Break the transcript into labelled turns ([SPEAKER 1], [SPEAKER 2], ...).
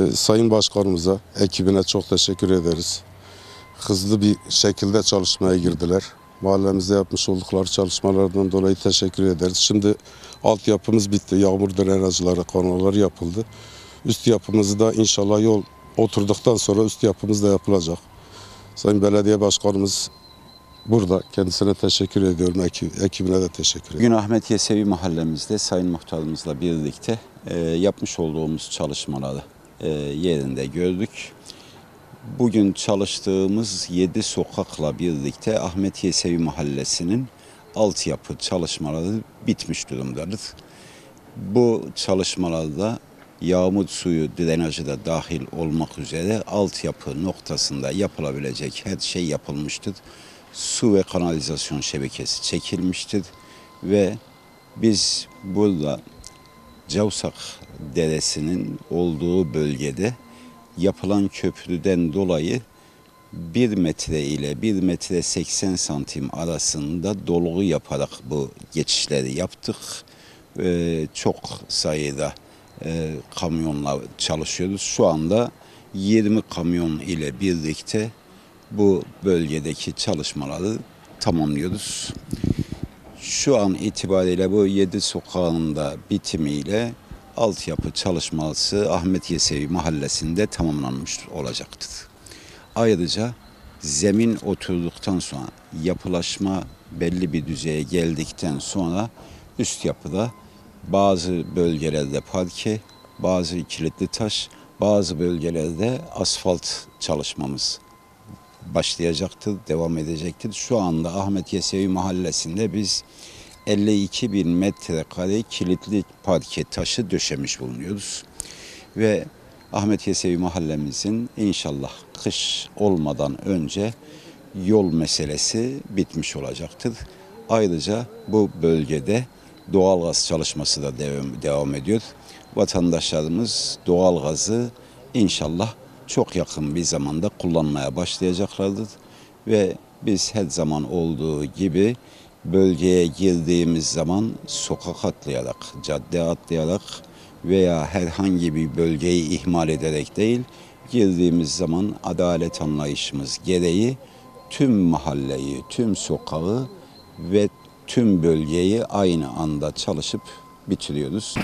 [SPEAKER 1] E, Sayın Başkanımıza, ekibine çok teşekkür ederiz. Hızlı bir şekilde çalışmaya girdiler. Mahallemizde yapmış oldukları çalışmalardan dolayı teşekkür ederiz. Şimdi altyapımız bitti. Yağmur drenajları, kanallar yapıldı. Üst yapımızı da inşallah yol oturduktan sonra üst yapımız da yapılacak. Sayın Belediye Başkanımız burada. Kendisine teşekkür ediyorum. Eki- ekibine de teşekkür ediyorum.
[SPEAKER 2] Bugün Ahmet Yesevi mahallemizde Sayın Muhtarımızla birlikte e, yapmış olduğumuz çalışmaları yerinde gördük. Bugün çalıştığımız 7 sokakla birlikte Ahmet Yesevi mahallesinin altyapı çalışmaları bitmiş durumdadır. Bu çalışmalarda yağmur suyu drenajı da dahil olmak üzere altyapı noktasında yapılabilecek her şey yapılmıştır. Su ve kanalizasyon şebekesi çekilmiştir ve biz burada Cavsak Deresi'nin olduğu bölgede yapılan köprüden dolayı 1 metre ile 1 metre 80 santim arasında dolgu yaparak bu geçişleri yaptık. Ee, çok sayıda e, kamyonla çalışıyoruz. Şu anda 20 kamyon ile birlikte bu bölgedeki çalışmaları tamamlıyoruz. Şu an itibariyle bu 7 sokağın da bitimiyle altyapı çalışması Ahmet Yesevi mahallesinde tamamlanmış olacaktır. Ayrıca zemin oturduktan sonra yapılaşma belli bir düzeye geldikten sonra üst yapıda bazı bölgelerde parke, bazı kilitli taş, bazı bölgelerde asfalt çalışmamız başlayacaktır, devam edecektir. Şu anda Ahmet Yesevi mahallesinde biz 52 bin metrekare kilitli parke taşı döşemiş bulunuyoruz. Ve Ahmet Yesevi mahallemizin inşallah kış olmadan önce yol meselesi bitmiş olacaktır. Ayrıca bu bölgede doğalgaz çalışması da devam ediyor. Vatandaşlarımız doğalgazı inşallah çok yakın bir zamanda kullanmaya başlayacaklardır. Ve biz her zaman olduğu gibi bölgeye girdiğimiz zaman sokak atlayarak, cadde atlayarak veya herhangi bir bölgeyi ihmal ederek değil, girdiğimiz zaman adalet anlayışımız gereği tüm mahalleyi, tüm sokağı ve tüm bölgeyi aynı anda çalışıp bitiriyoruz.